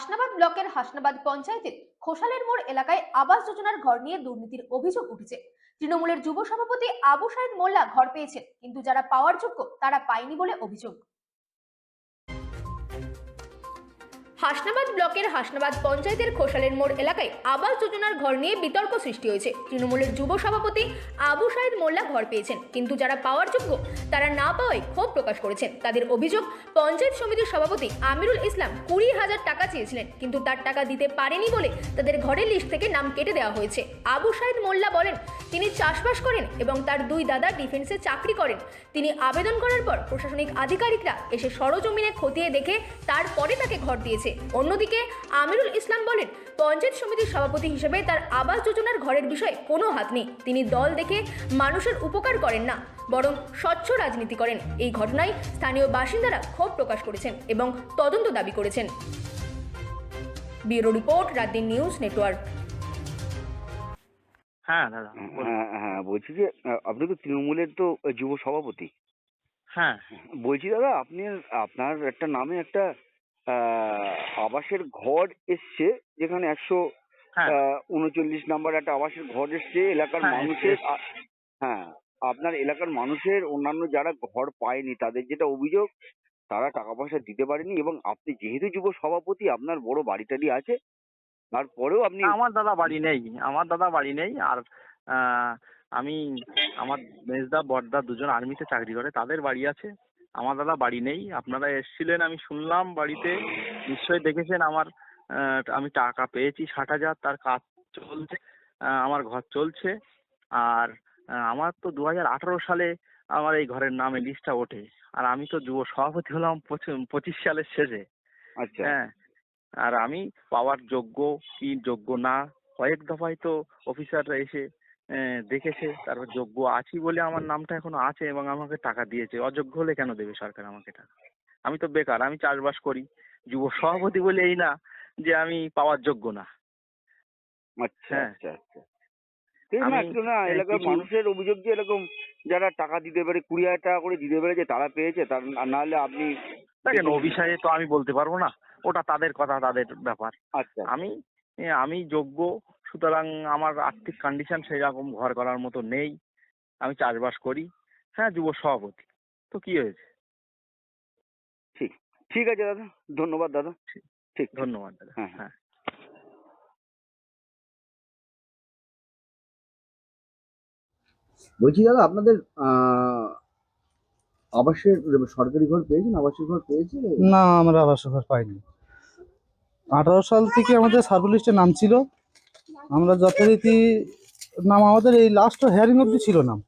হাসনাবাদ ব্লকের হাসনাবাদ পঞ্চায়েতের খোসালের মোড় এলাকায় আবাস যোজনার ঘর নিয়ে দুর্নীতির অভিযোগ উঠেছে। তৃণমূলের যুব সভাপতি আবু সাহেব মোল্লা ঘর পেয়েছেন, কিন্তু যারা পাওয়ার যোগ্য তারা পায়নি বলে অভিযোগ। হাসনাবাদ ব্লকের হাসনাবাদ পঞ্চায়েতের খোসালের মোড় এলাকায় আবাস যোজনার ঘর নিয়ে বিতর্ক সৃষ্টি হয়েছে। তৃণমূলের যুব সভাপতি আবু সাইদ মোল্লা ঘর পেয়েছেন। কিন্তু যারা পাওয়ার যোগ্য, তারা না পাওয়ায় ক্ষোভ প্রকাশ করেছেন। তাদের অভিযোগ, পঞ্চায়েত সমিতির সভাপতি আমিরুল ইসলাম কুড়ি হাজার টাকা চেয়েছিলেন, কিন্তু তার টাকা দিতে পারেনি বলে তাদের ঘরের লিস্ট থেকে নাম কেটে দেওয়া হয়েছে। আবু সাইদ মোল্লা বলেন, তিনি চাষবাস করেন এবং তার দুই দাদা ডিফেন্সে চাকরি করেন। তিনি আবেদন করার পর প্রশাসনিক আধিকারিকরা এসে সরজমিনে খতিয়ে দেখে তারপরে তাকে ঘর দিয়েছে। অন্যদিকে আমিরুল ইসলাম বলেন পঞ্চায়েত সমিতির সভাপতি হিসেবে তার আবাস যোজনার ঘরের বিষয়ে কোনো হাত নেই। তিনি দল দেখে মানুষের উপকার করেন না বরং স্বচ্ছ রাজনীতি করেন। এই ঘটনায় স্থানীয় বাসিন্দারা ক্ষোভ প্রকাশ করেছেন এবং তদন্ত দাবি করেছেন। Bureau report Raatdin news network. হ্যাঁ দাদা হ্যাঁ হ্যাঁ বলছি যে আপনি তো তৃণমূলের তো যুব সভাপতি। হ্যাঁ। বলছি দাদা আপনি আপনার একটা নামে একটা আবাসের ঘর এসছে যেখানে একশো হ্যাঁ। উনচল্লিশ নাম্বার একটা আবাসের ঘর এসছে এলাকার হ্যাঁ, মানুষের হ্যাঁ আপনার এলাকার মানুষের অন্যান্য যারা ঘর পায়নি তাদের যেটা অভিযোগ তারা টাকা পয়সা দিতে পারেনি এবং আপনি যেহেতু যুব সভাপতি আপনার বড় বাড়ি টাড়ি আছে তারপরেও আপনি আমার দাদা বাড়ি নেই আমার দাদা বাড়ি নেই আর আহ, আমি আমার মেজদা বড়দা দুজন আর্মিতে চাকরি করে তাদের বাড়ি আছে। আমার দাদা বাড়ি নেই। আপনারা এসেছিলেন আমি শুনলাম বাড়িতে। নিশ্চয়ই দেখেছেন আমার আমি টাকা পেয়েছি ষাট হাজার তার কাজ চলছে আমার ঘর চলছে। আর আমার তো দু হাজার আঠারো সালে আমার এই ঘরের নামে লিস্টটা ওঠে। আর আমি তো যুব সভাপতি হলাম পঁচিশ সালের শেষে। আচ্ছা। হ্যাঁ। আর আমি পাওয়ার যোগ্য কি যোগ্য না কয়েক দফায় তো অফিসাররা এসে দেখেছে তারপর যোগ্য আছি বলে আমার নামটা এখনও আছে এবং আমাকে টাকা দিয়েছে। অযোগ্য হলে কেন দেবে সরকার আমাকে টাকা? আমি তো বেকার আমি চাষবাস করি। যুব সভাপতি বলে এই না যে আমি পাওয়ার যোগ্য না। আচ্ছা হ্যাঁ। আচ্ছা আচ্ছা। না এলাকার মানুষের অভিযোগ যে এরকম যারা টাকা দিতে পারে কুড়ি হাজার টাকা করে দিতে পেরেছে তারা পেয়েছে তার না হলে আপনি দেখেন। ও বিষয়ে তো আমি বলতে পারব না ওটা তাদের কথা তাদের ব্যাপার। আচ্ছা। আমি আমি যোগ্য সুতরাং আমার আর্থিক কন্ডিশন সেই রকম ঘর করার মতো নেই। আমি চাষবাস করি। হ্যাঁ যুব সভাপতি। তো কি হয়েছে? ঠিক। ঠিক আছে দাদা। ধন্যবাদ দাদা। ঠিক। ঠিক। ধন্যবাদ দাদা। হ্যাঁ, হ্যাঁ। হ্যাঁ। বলছি দাদা আপনাদের আবাসের সরকারি ঘর পেয়েছেন? আবাসিক ঘর পেয়েছে? না আমরা আবাস ঘর পাইনি। আঠারো সাল থেকে আমাদের সার্ভে লিস্টে নাম ছিল। আমরা যথারীতি নাম আমাদের এই লাস্ট হেয়ারিং অবধি ছিল নাম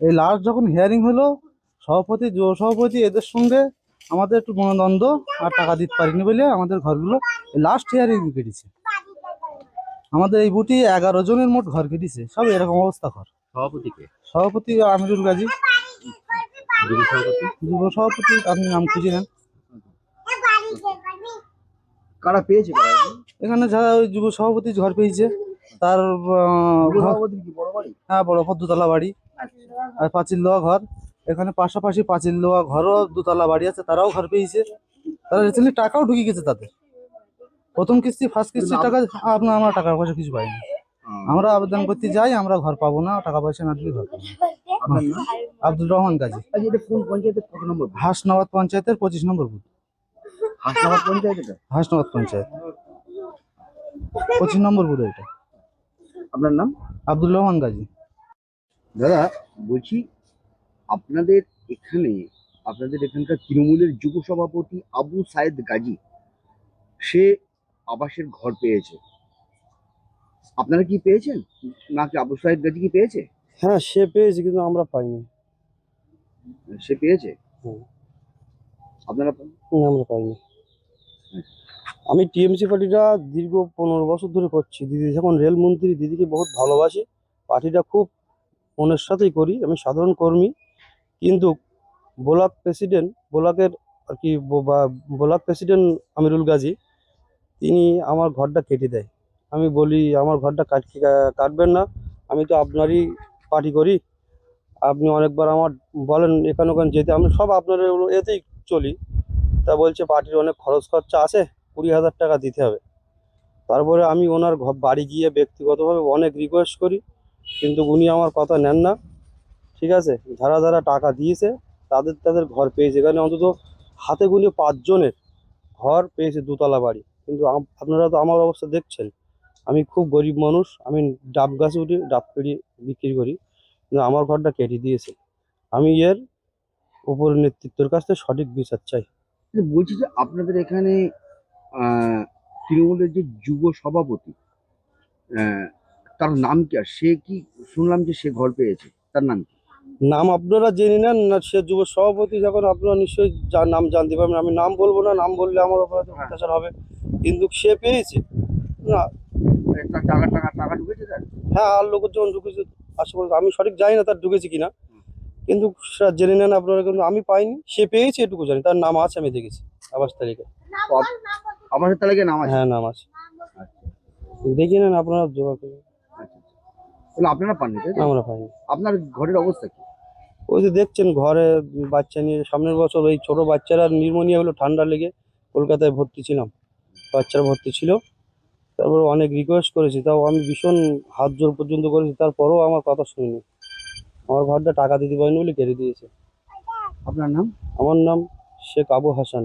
এই লাস্ট যখন হিয়ারিং হলো সভাপতি যুব সভাপতি এদের সঙ্গে আমাদের একটু মনোদ্বন্দ্ব আর টাকা দিতে পারিনি বলে আমাদের ঘরগুলো লাস্ট হিয়ারিং কেটেছে। আমাদের এই বুটি এগারো জনের মোট ঘর কেটেছে। সব এরকম অবস্থা ঘর। সভাপতিকে সভাপতি আমিরুল গাজী। যুব সভাপতি আপনি নাম খুঁজে নেন। কারা পেয়েছে? এখানে যারা ওই যুব সভাপতি ঘর পেয়েছে তার হ্যাঁ বড় ঘর দুতলা বাড়ি আর পাঁচিল লোয়া ঘর। এখানে পাশাপাশি পাঁচিল লোয়া ঘরও দুতলা বাড়ি আছে তারাও ঘর পেয়েছে। তারা রিসেন্টলি টাকাও ঢুকে গেছে তাদের। প্রথম কিস্তি ফার্স্ট কিস্তি টাকা আপনার আমরা টাকা পয়সা কিছু পাইনি। আমরা আবেদন করতে যাই আমরা ঘর পাবো না টাকা পয়সা না দিলে ঘর পাবো। আব্দুল রহমান বুথ? হাসনাবাদ পঞ্চায়েতের পঁচিশ নম্বর বুথ। হাসনাবাদ পঞ্চায়েত? হাসনাবাদ পঞ্চায়েত। পঁচিশ নম্বর বুথ এটা। আপনার নাম? আব্দুল রহমান গাজী। দাদা বলছি আপনাদের এখানে আপনাদের এখানকার তৃণমূলের যুব সভাপতি আবু সায়েদ গাজী সে আবাসের ঘর পেয়েছে। আপনারা কি পেয়েছেন? নাকি আবু সায়েদ গাজী কি পেয়েছে? হ্যাঁ সে পেয়েছে কিন্তু আমরা পাইনি। সে পেয়েছে? আপনারা আমরা পাইনি। আমি টিএমসি পার্টিটা দীর্ঘ পনেরো বছর ধরে করছি। দিদি যখন রেলমন্ত্রী, দিদিকে বহুত ভালোবাসি। পার্টিটা খুব মনের সাথেই করি, আমি সাধারণ কর্মী। কিন্তু ব্লক প্রেসিডেন্ট, ব্লকের আর কি ব্লক প্রেসিডেন্ট আমিরুল গাজী, তিনি আমার ঘরটা কেটে দেয়। আমি বলি, আমার ঘরটা কাট কাটবেন না। আমি তো আপনারই পার্টি করি। আপনি অনেকবার আমার বলেন, এখানে ওখানে যেতে। আমি সব আপনার এতেই চলি। তা বলছে, পার্টির অনেক খরচ খরচা আছে। কুড়ি হাজার টাকা দিতে হবে। তারপরে আমি ওনার বাড়ি গিয়ে ব্যক্তিগতভাবে অনেক রিকোয়েস্ট করি, কিন্তু উনি আমার কথা নেন না। ঠিক আছে? যারা যারা টাকা দিয়েছে, তাদের তাদের ঘর পেয়েছে। এখানে অন্তত হাতে গুলিয়ে পাঁচজনের ঘর পেয়েছে দুতলা বাড়ি। কিন্তু আপনারা তো আমার অবস্থা দেখছেন। আমি খুব গরিব মানুষ, আমি ডাব গাছে উঠি ডাব পেড়ি বিক্রি করি, কিন্তু আমার ঘরটা কেটে দিয়েছে। আমি এর উপর নেতৃত্বের কাছ থেকে সঠিক বিচার চাই। বলছি যে আপনাদের এখানে তৃণমূলের যে যুব সভাপতি তার নাম কি আর? সে কি শুনলাম যে সে ঘর পেয়েছে তার নাম কি? নাম আপনারা জেনে নেন না সে যুব সভাপতি যখন আপনারা নিশ্চয়ই যার নাম জানতে পারবেন। আমি নাম বলব না নাম বললে আমার উপরে তো অত্যাচার হবে। কিন্তু সে পেয়েছে। না। টাকা টাকা টাকা ঢুকেছে তার? হ্যাঁ আর লোকের যখন ঢুকেছে আশা করি আমি সঠিক জানি না তার ঢুকেছে কিনা। কিন্তু জেনে নেন আপনারা কিন্তু আমি পাইনি সে পেয়েছে এটুকু জানি তার নাম আছে আমি দেখেছি। আবাস তালিকা। আমার তালিকায় নাম আছে? হ্যাঁ নাম আছে। দেখে নেন আপনারা জোগাড় করে। তাহলে আপনারা পাননি তো? আমরা পাইনি। আপনার ঘরের অবস্থা কি? ওই যে দেখছেন ঘরে বাচ্চা নিয়ে সামনের বছর ওই ছোট বাচ্চারা নিউমোনিয়া হলো ঠান্ডা লেগে কলকাতায় ভর্তি ছিলাম। বাচ্চারা ভর্তি ছিল। তারপর অনেক রিকোয়েস্ট করেছি তাও আমি ভীষণ হাত জোর পর্যন্ত করেছি তারপরেও আমার কথা শুনিনি। আমার ঘরটা টাকা দিতে পারিনি বলে কেড়ে দিয়েছে। আপনার নাম? আমার নাম শেখ আবু হাসান।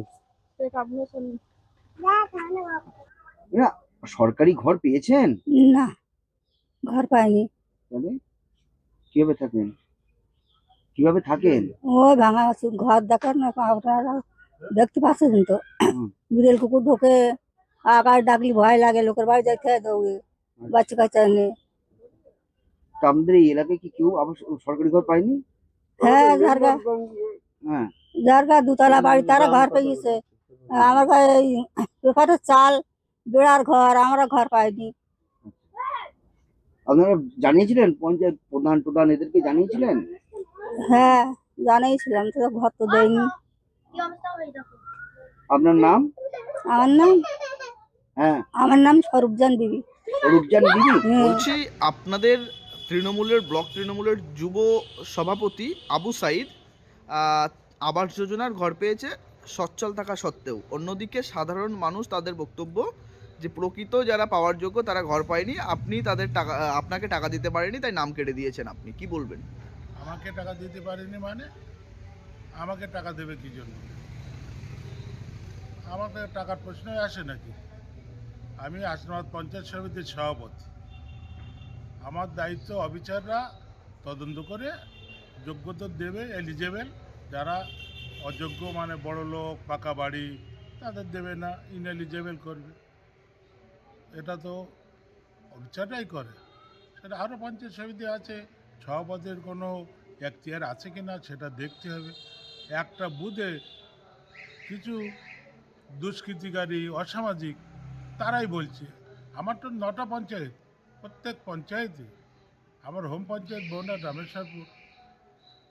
না সরকারি ঘর পেয়েছেন? না ঘর পাইনি। তাহলে কীভাবে থাকেন? কীভাবে থাকেন? ও ভাঙা ঘর দেখার না আপনারা দেখতে পাচ্ছেন তো। বিড়েল কুকুর ঢোকে আকার ডাকলি ভয় লাগে লোকের বাড়ি দেখতে দৌড়ে বাচ্চা কাচ্চা নিয়ে তা আমাদের এই এলাকায় কি কেউ আবার সরকারি ঘর পায়নি? হ্যাঁ হ্যাঁ। দুতলা বাড়ি তারা ঘর পেয়েছে। আমার ঘরে চাল বেড়ার ঘর আমরা ঘর পাইনি। আপনারা জানিয়েছিলেন পঞ্চায়েত প্রধান প্রধান এদেরকে জানিয়েছিলেন? হ্যাঁ জানাইছিলাম তো ঘর তো দেয়নি। আপনার নাম? আমার নাম? হ্যাঁ। আমার নাম স্বরূপজান বিবি। রূপজান দিদি। বলছি আপনাদের তৃণমূলের ব্লক তৃণমূলের যুব সভাপতি আবু সাইদ আবাস যোজনার ঘর পেয়েছে। সচ্ছল থাকা সত্ত্বেও। অন্যদিকে সাধারণ মানুষ তাদের বক্তব্য যে প্রকৃত যারা পাওয়ার যোগ্য তারা ঘর পায়নি, আপনি তাদের টাকা, আপনাকে টাকা দিতে পারেনি, তাই নাম কেটে দিয়েছেন আপনি। কি বলবেন? আমাকে টাকা দিতে পারেনি মানে? আমাকে টাকা দেবে কি জন্য? আমাকে টাকার প্রশ্নই আসে নাকি? আমি আসনাবাদ পঞ্চায়েত সমিতির সভাপতি। আমার দায়িত্ব অফিসাররা তদন্ত করে যোগ্যতা দেবে এলিজেবেল যারা অযোগ্য মানে বড় লোক, পাকা বাড়ি, তাদের দেবে না ইনএলিজেবল করবে। এটা তো অফিসাররাই করে। সেটা আরও পঞ্চায়েত সমিতি আছে সভাপতির কোনো এখতিয়ার আছে কি না সেটা দেখতে হবে। একটা বুধে কিছু দুষ্কৃতিকারী, অসামাজিক, তারাই বলছে, আমার তো নটা পঞ্চায়েত, প্রত্যেক পঞ্চায়েতে, আমার হোম পঞ্চায়েত বোনা রামেশ্বরপুর।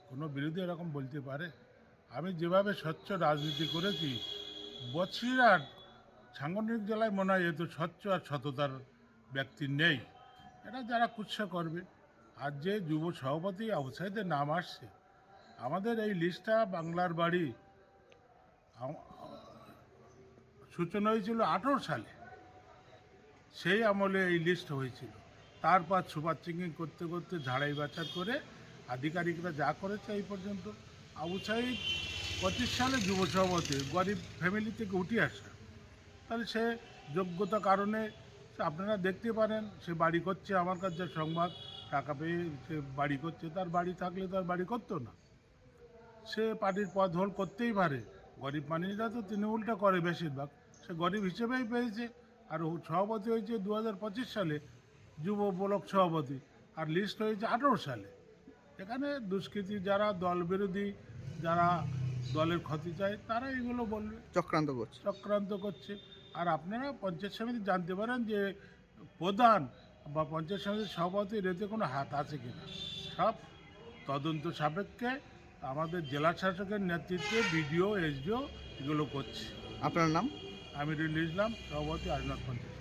কোনো বিরোধী এরকম বলতে পারে? আমি যেভাবে স্বচ্ছ রাজনীতি করেছি, বছিরার সাংগঠনিক জেলায় মনে হয় এত স্বচ্ছ আর সততার ব্যক্তি নেই। এটা যারা কুৎসা করবে, আর যে যুব সভাপতি আউটসাইডের নাম আসছে, আমাদের এই লিস্টটা বাংলার বাড়ি সূচনা হয়েছিল আঠেরো সালে। সেই আমলে এই লিস্ট হয়েছিল। তারপর সুপার চিঙ্গিং করতে করতে ঝাড়াই বাছার করে আধিকারিকরা যা করেছে এই পর্যন্ত আবু সাইদ পঁচিশ সালে যুব সভাপতি, গরিব ফ্যামিলি থেকে উঠে আসা। তাহলে সে যোগ্যতা কারণে আপনারা দেখতে পারেন, সে বাড়ি করছে, আমার কাছে সংবাদ, টাকা পেয়ে সে বাড়ি করছে, তার বাড়ি থাকলে তো আর বাড়ি করতো না। সে পার্টির পদ হোল করতেই পারে, গরিব মানুষরা তো তৃণমূলটা করে বেশিরভাগ, সে গরিব হিসেবেই পেয়েছে। আর সভাপতি হয়েছে দু সালে, যুব ব্লক সভাপতি, আর লিস্ট হয়েছে আঠেরো সালে। এখানে দুষ্কৃতী যারা দল বিরোধী যারা দলের ক্ষতি চায় তারা এগুলো বলবে। চক্রান্ত করছে। চক্রান্ত করছে। আর আপনারা পঞ্চায়েত সমিতি জানতে পারেন যে প্রধান বা পঞ্চায়েত সমিতির সভাপতির এতে কোনো হাত আছে কিনা। সব তদন্ত সাপেক্ষে আমাদের জেলা শাসকের নেতৃত্বে বিডিও এসডিও এগুলো করছে। আপনার নাম? আমিরুল ইসলাম সভাপতি আজনাথ পঞ্চায়েত